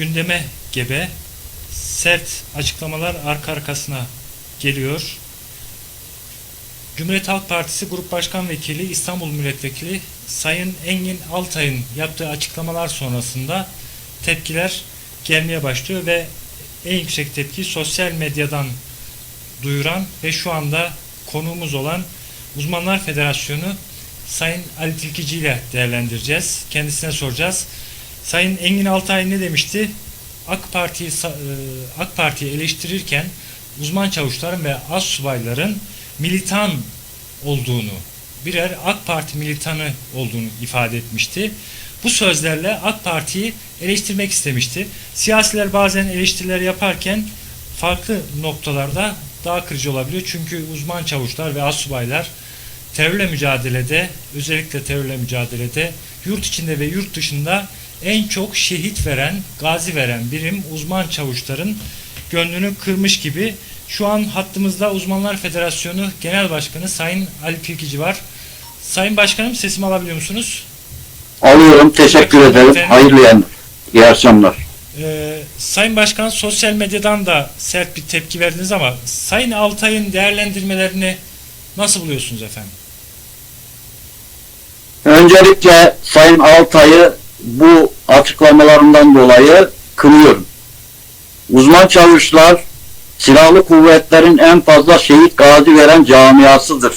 gündeme gebe. Sert açıklamalar arka arkasına geliyor. Cumhuriyet Halk Partisi Grup Başkan Vekili İstanbul Milletvekili Sayın Engin Altay'ın yaptığı açıklamalar sonrasında tepkiler gelmeye başlıyor ve en yüksek tepki sosyal medyadan duyuran ve şu anda konuğumuz olan Uzmanlar Federasyonu Sayın Ali Tilkici ile değerlendireceğiz. Kendisine soracağız. Sayın Engin Altay ne demişti? AK Parti'yi e, AK Parti'yi eleştirirken uzman çavuşların ve astsubayların militan olduğunu, birer AK Parti militanı olduğunu ifade etmişti. Bu sözlerle AK Parti'yi eleştirmek istemişti. Siyasiler bazen eleştiriler yaparken farklı noktalarda daha kırıcı olabiliyor. Çünkü uzman çavuşlar ve astsubaylar terörle mücadelede, özellikle terörle mücadelede yurt içinde ve yurt dışında en çok şehit veren, gazi veren birim uzman çavuşların gönlünü kırmış gibi. Şu an hattımızda Uzmanlar Federasyonu Genel Başkanı Sayın Ali Tilkici var. Sayın Başkanım sesimi alabiliyor musunuz? Alıyorum. Teşekkür ederim. Efendim? Hayırlı yayınlar. İyi akşamlar. Ee, Sayın Başkan sosyal medyadan da sert bir tepki verdiniz ama Sayın Altay'ın değerlendirmelerini nasıl buluyorsunuz efendim? Öncelikle Sayın Altay'ı bu açıklamalarından dolayı kınıyorum. Uzman çavuşlar silahlı kuvvetlerin en fazla şehit gazi veren camiasıdır.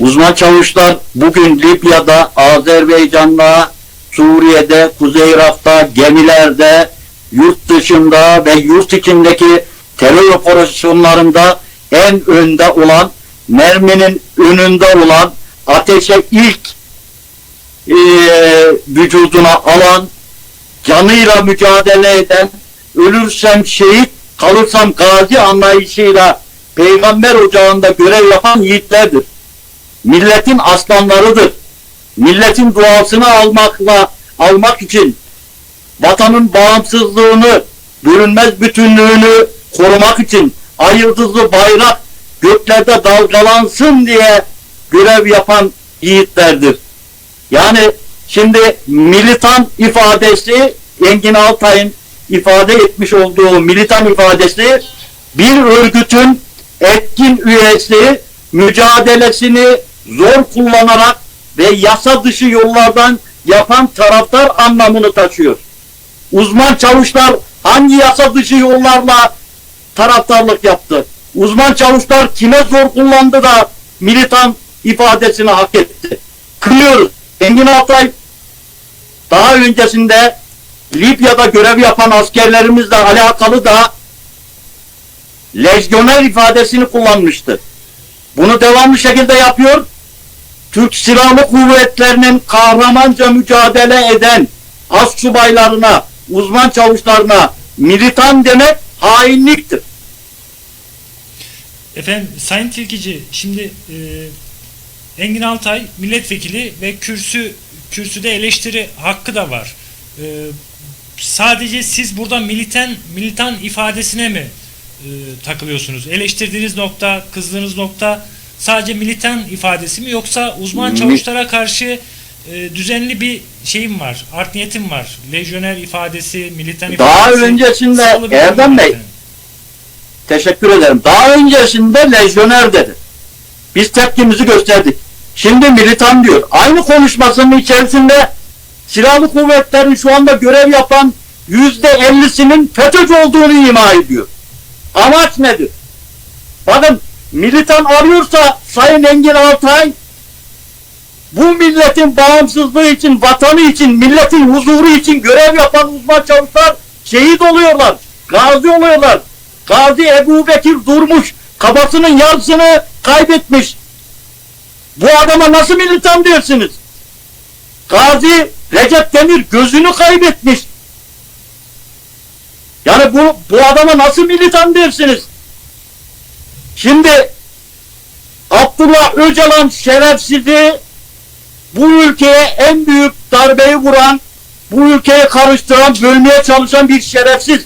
Uzman çavuşlar bugün Libya'da, Azerbaycan'da, Suriye'de, Kuzey Irak'ta, gemilerde, yurt dışında ve yurt içindeki terör operasyonlarında en önde olan, merminin önünde olan, ateşe ilk eee, vücuduna alan, canıyla mücadele eden, ölürsem şehit, kalırsam gazi anlayışıyla peygamber ocağında görev yapan yiğitlerdir. Milletin aslanlarıdır. Milletin duasını almakla almak için vatanın bağımsızlığını, bölünmez bütünlüğünü korumak için ay bayrak göklerde dalgalansın diye görev yapan yiğitlerdir. Yani şimdi militan ifadesi Engin Altay'ın ifade etmiş olduğu militan ifadesi bir örgütün etkin üyesi mücadelesini zor kullanarak ve yasa dışı yollardan yapan taraftar anlamını taşıyor. Uzman çavuşlar hangi yasa dışı yollarla taraftarlık yaptı? Uzman çavuşlar kime zor kullandı da militan ifadesini hak etti? Kınıyoruz. Engin Altay daha öncesinde Libya'da görev yapan askerlerimizle alakalı da lejyoner ifadesini kullanmıştı. Bunu devamlı şekilde yapıyor. Türk Silahlı Kuvvetleri'nin kahramanca mücadele eden astsubaylarına, uzman çavuşlarına militan demek hainliktir. Efendim Sayın Tilkici şimdi e, Engin Altay milletvekili ve kürsü kürsüde eleştiri hakkı da var. E, sadece siz burada militan militan ifadesine mi e, takılıyorsunuz? Eleştirdiğiniz nokta, kızdığınız nokta sadece militan ifadesi mi yoksa uzman çavuşlara karşı e, düzenli bir şeyim var, art niyetim var. Lejyoner ifadesi, militan Daha ifadesi. öncesinde salı bir Erdem Bey. Teşekkür ederim. Daha öncesinde lejyoner dedi. Biz tepkimizi gösterdik. Şimdi militan diyor. Aynı konuşmasının içerisinde silahlı kuvvetlerin şu anda görev yapan yüzde ellisinin FETÖ'cü olduğunu ima ediyor. Amaç nedir? Bakın militan arıyorsa Sayın Engin Altay bu milletin bağımsızlığı için, vatanı için, milletin huzuru için görev yapan uzman çavuşlar şehit oluyorlar, gazi oluyorlar. Gazi Ebu Bekir Durmuş kafasının yarısını kaybetmiş. Bu adama nasıl militan dersiniz? Gazi Recep Demir gözünü kaybetmiş. Yani bu, bu adama nasıl militan dersiniz? Şimdi Abdullah Öcalan şerefsizi bu ülkeye en büyük darbeyi vuran, bu ülkeyi karıştıran, bölmeye çalışan bir şerefsiz.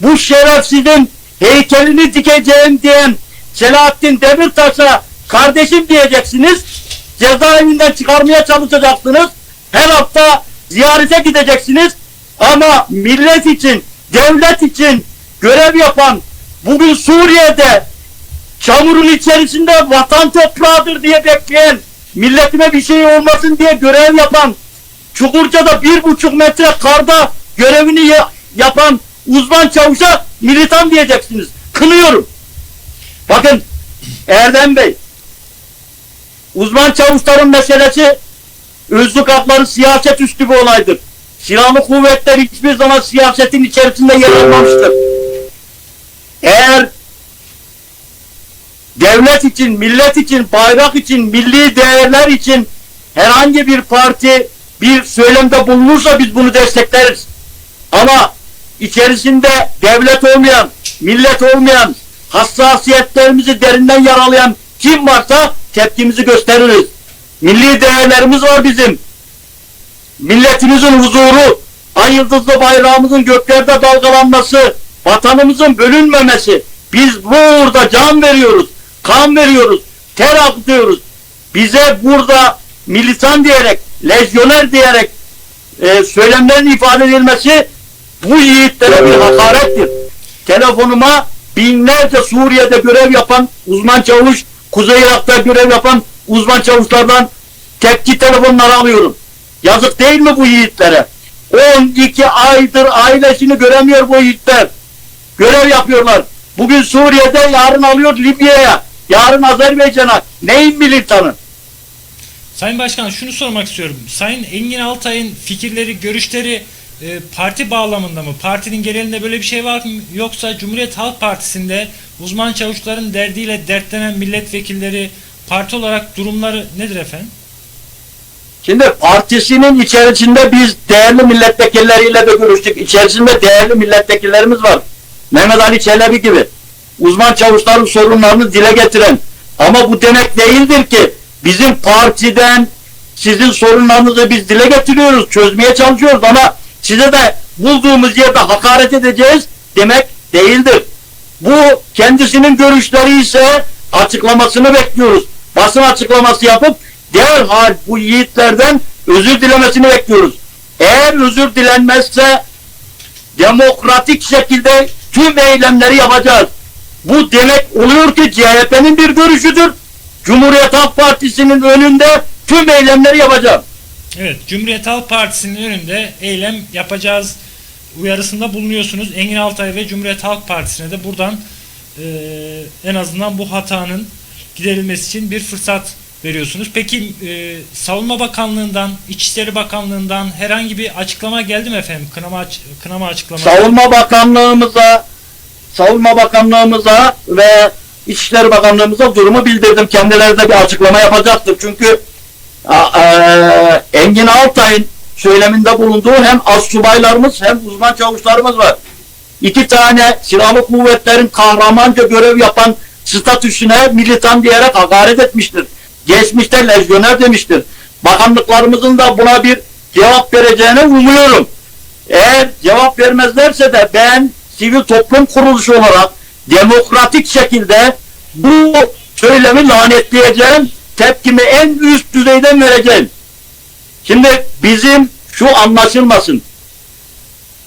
Bu şerefsizin heykelini dikeceğim diyen Selahattin Demirtaş'a kardeşim diyeceksiniz. Cezaevinden çıkarmaya çalışacaksınız. Her hafta ziyarete gideceksiniz. Ama millet için, devlet için görev yapan, bugün Suriye'de çamurun içerisinde vatan toprağıdır diye bekleyen, milletime bir şey olmasın diye görev yapan, Çukurca'da bir buçuk metre karda görevini ya- yapan uzman çavuşa militan diyeceksiniz. Kınıyorum. Bakın Erdem Bey, uzman çavuşların meselesi özlük hakları siyaset üstü bir olaydır. Silahlı kuvvetler hiçbir zaman siyasetin içerisinde yer almamıştır. Eğer devlet için, millet için, bayrak için, milli değerler için herhangi bir parti bir söylemde bulunursa biz bunu destekleriz. Ama içerisinde devlet olmayan, millet olmayan, hassasiyetlerimizi derinden yaralayan kim varsa tepkimizi gösteririz. Milli değerlerimiz var bizim. Milletimizin huzuru, ay yıldızlı bayrağımızın göklerde dalgalanması, vatanımızın bölünmemesi. Biz burada can veriyoruz, kan veriyoruz, ter akıtıyoruz. Bize burada militan diyerek, lejyoner diyerek e, söylemlerin ifade edilmesi bu yiğitlere bir hakarettir. Telefonuma binlerce Suriye'de görev yapan uzman çavuş, Kuzey Irak'ta görev yapan uzman çavuşlardan tepki telefonları alıyorum. Yazık değil mi bu yiğitlere? 12 aydır ailesini göremiyor bu yiğitler. Görev yapıyorlar. Bugün Suriye'de, yarın alıyor Libya'ya, yarın Azerbaycan'a. Neyin militanı? Sayın Başkan şunu sormak istiyorum. Sayın Engin Altay'ın fikirleri, görüşleri e, parti bağlamında mı? Partinin genelinde böyle bir şey var mı? Yoksa Cumhuriyet Halk Partisi'nde uzman çavuşların derdiyle dertlenen milletvekilleri parti olarak durumları nedir efendim? Şimdi partisinin içerisinde biz değerli milletvekilleriyle de görüştük. İçerisinde değerli milletvekillerimiz var. Mehmet Ali Çelebi gibi. Uzman çavuşların sorunlarını dile getiren. Ama bu demek değildir ki bizim partiden sizin sorunlarınızı biz dile getiriyoruz, çözmeye çalışıyoruz ama size de bulduğumuz yerde hakaret edeceğiz demek değildir. Bu kendisinin görüşleri ise açıklamasını bekliyoruz. Basın açıklaması yapıp derhal bu yiğitlerden özür dilemesini bekliyoruz. Eğer özür dilenmezse demokratik şekilde tüm eylemleri yapacağız. Bu demek oluyor ki CHP'nin bir görüşüdür. Cumhuriyet Halk Partisi'nin önünde tüm eylemleri yapacağım. Evet, Cumhuriyet Halk Partisi'nin önünde eylem yapacağız uyarısında bulunuyorsunuz. Engin Altay ve Cumhuriyet Halk Partisi'ne de buradan e, en azından bu hatanın giderilmesi için bir fırsat veriyorsunuz. Peki e, Savunma Bakanlığı'ndan, İçişleri Bakanlığı'ndan herhangi bir açıklama geldi mi efendim? Kınama, kınama açıklaması. Savunma Bakanlığımıza Savunma Bakanlığımıza ve İçişleri Bakanlığımıza durumu bildirdim. Kendileri de bir açıklama yapacaktır. Çünkü Engin Altay'ın söyleminde bulunduğu hem astsubaylarımız hem uzman çavuşlarımız var. İki tane silahlı kuvvetlerin kahramanca görev yapan statüsüne militan diyerek hakaret etmiştir. Geçmişte lejyoner demiştir. Bakanlıklarımızın da buna bir cevap vereceğini umuyorum. Eğer cevap vermezlerse de ben sivil toplum kuruluşu olarak demokratik şekilde bu söylemi lanetleyeceğim, tepkimi en üst düzeyden vereceğim. Şimdi bizim şu anlaşılmasın.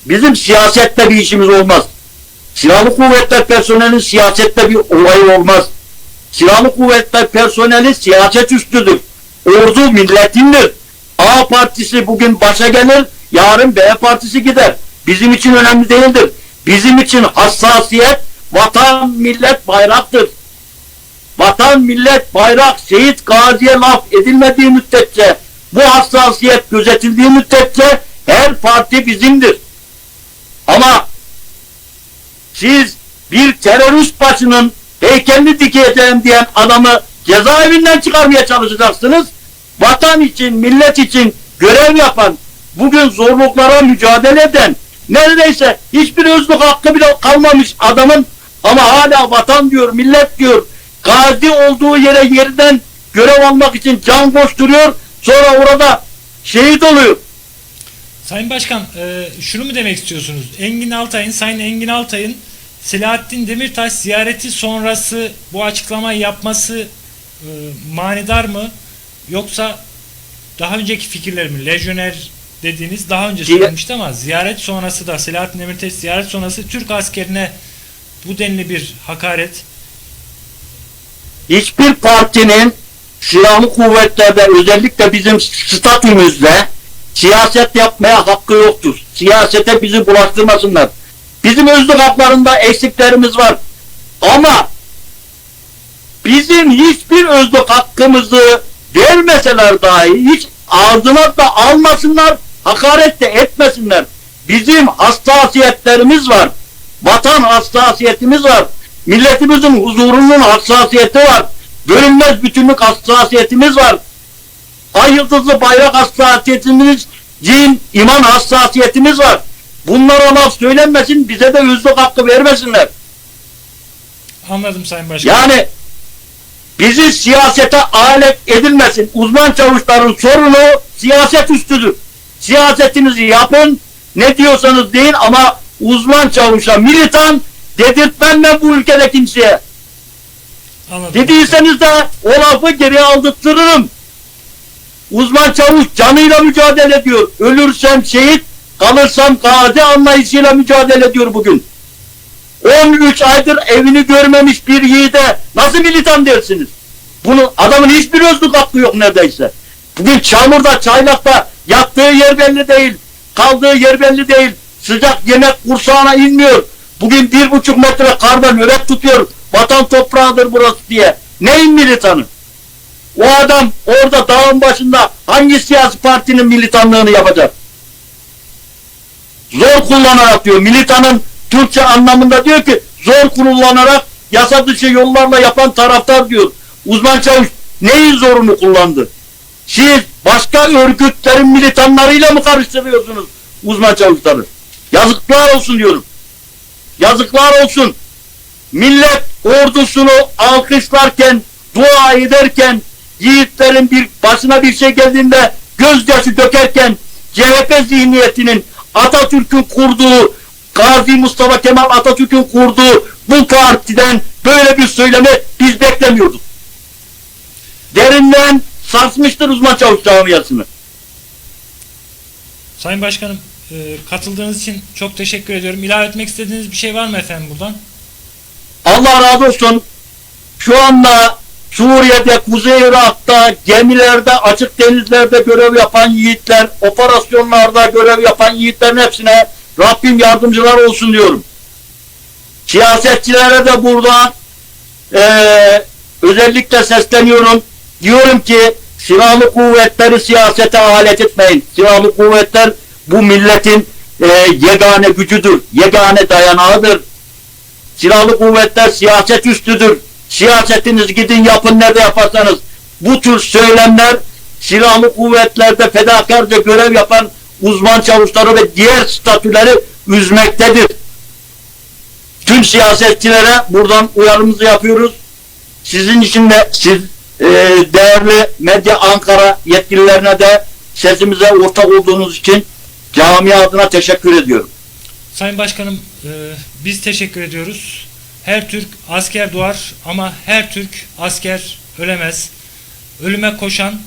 Bizim siyasette bir işimiz olmaz. Silahlı kuvvetler personelinin siyasette bir olayı olmaz. Silahlı kuvvetler personeli siyaset üstüdür. Ordu milletindir. A partisi bugün başa gelir, yarın B partisi gider. Bizim için önemli değildir. Bizim için hassasiyet vatan, millet, bayraktır. Vatan, millet, bayrak, şehit, gaziye laf edilmediği müddetçe, bu hassasiyet gözetildiği müddetçe her parti bizimdir. Ama siz bir terörist başının heykelini dikeceğim diyen adamı cezaevinden çıkarmaya çalışacaksınız. Vatan için, millet için görev yapan, bugün zorluklara mücadele eden, neredeyse hiçbir özlük hakkı bile kalmamış adamın ama hala vatan diyor, millet diyor, gazi olduğu yere yerden görev almak için can koşturuyor, sonra orada şehit oluyor. Sayın Başkan, e, şunu mu demek istiyorsunuz? Engin Altay'ın, Sayın Engin Altay'ın Selahattin Demirtaş ziyareti sonrası bu açıklamayı yapması e, manidar mı? Yoksa daha önceki fikirler mi? Lejyoner dediğiniz daha önce söylemişti ama ziyaret sonrası da Selahattin Demirtaş ziyaret sonrası Türk askerine bu denli bir hakaret hiçbir partinin silahlı kuvvetlerde özellikle bizim statümüzde siyaset yapmaya hakkı yoktur. Siyasete bizi bulaştırmasınlar. Bizim özlük haklarında eksiklerimiz var. Ama bizim hiçbir özlük hakkımızı vermeseler dahi hiç ağzına da almasınlar, hakaret de etmesinler. Bizim hassasiyetlerimiz var. Vatan hassasiyetimiz var. Milletimizin huzurunun hassasiyeti var. Bölünmez bütünlük hassasiyetimiz var. Ay yıldızlı bayrak hassasiyetimiz, din, iman hassasiyetimiz var. Bunlara laf söylenmesin, bize de özlük hakkı vermesinler. anladım Sayın Başkan. Yani bizi siyasete alet edilmesin. Uzman çavuşların sorunu siyaset üstüdür. Siyasetinizi yapın, ne diyorsanız deyin ama uzman çavuşa, militan dedirtmem ben bu ülkede kimseye. Anladım. Dediyseniz de o lafı geri aldırtırırım. Uzman çavuş canıyla mücadele ediyor. Ölürsem şehit, kalırsam gazi anlayışıyla mücadele ediyor bugün. 13 aydır evini görmemiş bir yiğide nasıl militan dersiniz? Bunu adamın hiçbir özlük hakkı yok neredeyse. Bugün çamurda, çaylakta yattığı yer belli değil. Kaldığı yer belli değil. Sıcak yemek kursağına inmiyor. Bugün bir buçuk metre karda nöbet tutuyor. Vatan toprağıdır burası diye. Neyin militanı? O adam orada dağın başında hangi siyasi partinin militanlığını yapacak? Zor kullanarak diyor. Militanın Türkçe anlamında diyor ki zor kullanarak yasa dışı yollarla yapan taraftar diyor. Uzman çavuş neyin zorunu kullandı? Siz başka örgütlerin militanlarıyla mı karıştırıyorsunuz uzman çavuşları? Yazıklar olsun diyorum. Yazıklar olsun. Millet ordusunu alkışlarken, dua ederken, yiğitlerin bir başına bir şey geldiğinde gözyaşı dökerken CHP zihniyetinin Atatürk'ün kurduğu Gazi Mustafa Kemal Atatürk'ün kurduğu bu partiden böyle bir söyleme biz beklemiyorduk. Derinden sarsmıştır uzman çavuş camiasını. Sayın Başkanım e, katıldığınız için çok teşekkür ediyorum. İlave etmek istediğiniz bir şey var mı efendim buradan? Allah razı olsun. Şu anda Suriye'de, Kuzey Irak'ta, gemilerde, açık denizlerde görev yapan yiğitler, operasyonlarda görev yapan yiğitlerin hepsine Rabbim yardımcılar olsun diyorum. Siyasetçilere de burada eee, özellikle sesleniyorum. Diyorum ki silahlı kuvvetleri siyasete alet etmeyin. Silahlı kuvvetler bu milletin eee, yegane gücüdür, yegane dayanağıdır. Silahlı kuvvetler siyaset üstüdür. Siyasetiniz gidin yapın nerede yaparsanız. Bu tür söylemler silahlı kuvvetlerde fedakarca görev yapan uzman çavuşları ve diğer statüleri üzmektedir. Tüm siyasetçilere buradan uyarımızı yapıyoruz. Sizin için de siz e, değerli Medya Ankara yetkililerine de sesimize ortak olduğunuz için camia adına teşekkür ediyorum. Sayın Başkanım e, biz teşekkür ediyoruz. Her Türk asker doğar ama her Türk asker ölemez. Ölüme koşan,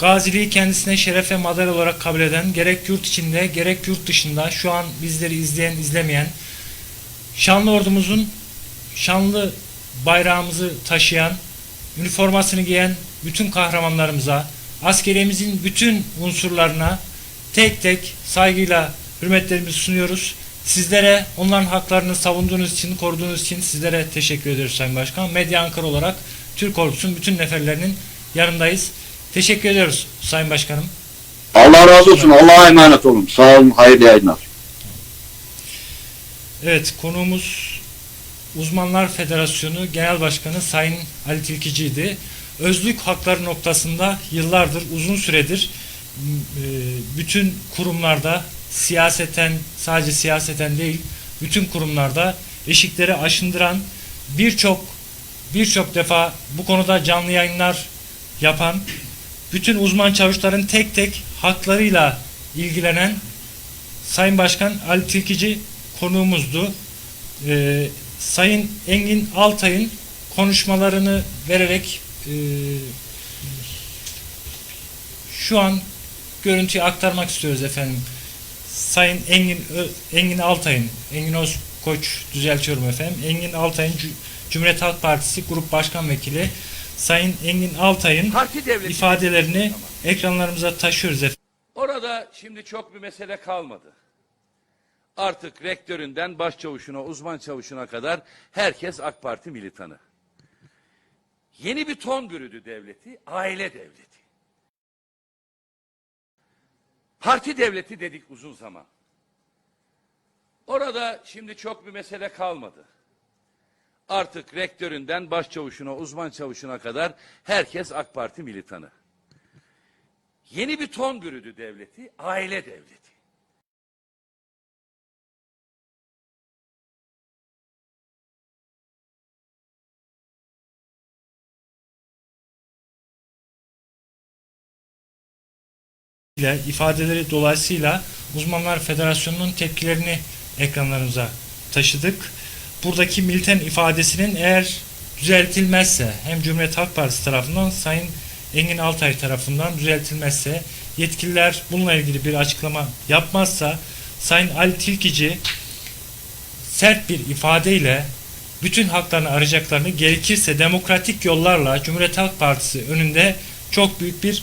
gaziliği kendisine şeref ve madalya olarak kabul eden, gerek yurt içinde gerek yurt dışında şu an bizleri izleyen, izlemeyen, şanlı ordumuzun şanlı bayrağımızı taşıyan, üniformasını giyen bütün kahramanlarımıza, askeriyemizin bütün unsurlarına tek tek saygıyla hürmetlerimizi sunuyoruz. Sizlere onların haklarını savunduğunuz için, koruduğunuz için sizlere teşekkür ediyoruz Sayın Başkan. Medya Ankara olarak Türk ordusunun bütün neferlerinin yanındayız. Teşekkür ediyoruz Sayın Başkanım. Allah razı olsun. Allah'a emanet olun. Sağ olun. Hayırlı yayınlar. Evet konuğumuz Uzmanlar Federasyonu Genel Başkanı Sayın Ali Tilkici'ydi. Özlük hakları noktasında yıllardır, uzun süredir bütün kurumlarda siyaseten, sadece siyaseten değil, bütün kurumlarda eşikleri aşındıran birçok birçok defa bu konuda canlı yayınlar yapan, bütün uzman çavuşların tek tek haklarıyla ilgilenen Sayın Başkan Ali Tilkici konuğumuzdu. Ee, Sayın Engin Altay'ın konuşmalarını vererek e, şu an görüntüyü aktarmak istiyoruz efendim. Sayın Engin Ö- Engin Altay'ın, Engin Özkoç düzeltiyorum efendim. Engin Altay'ın Cumhuriyet Halk Partisi Grup Başkan Vekili Sayın Engin Altay'ın ifadelerini ekranlarımıza taşıyoruz efendim. Orada şimdi çok bir mesele kalmadı. Artık rektöründen başçavuşuna, uzman çavuşuna kadar herkes AK Parti militanı. Yeni bir ton bürüdü devleti, aile devleti. Parti devleti dedik uzun zaman. Orada şimdi çok bir mesele kalmadı. Artık rektöründen başçavuşuna, uzman çavuşuna kadar herkes AK Parti militanı. Yeni bir ton bürüdü devleti, aile devleti. İle ifadeleri dolayısıyla Uzmanlar Federasyonu'nun tepkilerini ekranlarımıza taşıdık. Buradaki militan ifadesinin eğer düzeltilmezse hem Cumhuriyet Halk Partisi tarafından Sayın Engin Altay tarafından düzeltilmezse yetkililer bununla ilgili bir açıklama yapmazsa Sayın Ali Tilkici sert bir ifadeyle bütün haklarını arayacaklarını gerekirse demokratik yollarla Cumhuriyet Halk Partisi önünde çok büyük bir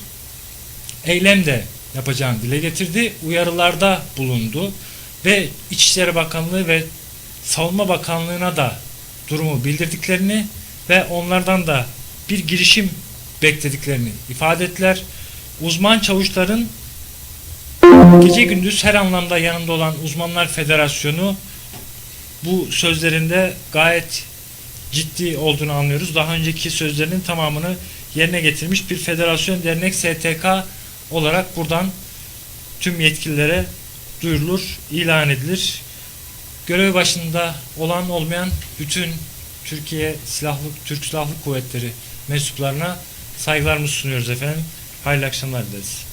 eylem de yapacağını dile getirdi. Uyarılarda bulundu ve İçişleri Bakanlığı ve Savunma Bakanlığı'na da durumu bildirdiklerini ve onlardan da bir girişim beklediklerini ifade ettiler. Uzman çavuşların gece gündüz her anlamda yanında olan Uzmanlar Federasyonu bu sözlerinde gayet ciddi olduğunu anlıyoruz. Daha önceki sözlerinin tamamını yerine getirmiş bir federasyon, dernek, STK olarak buradan tüm yetkililere duyurulur, ilan edilir. Görev başında olan olmayan bütün Türkiye Silahlı Türk Silahlı Kuvvetleri mensuplarına saygılarımızı sunuyoruz efendim. Hayırlı akşamlar dileriz.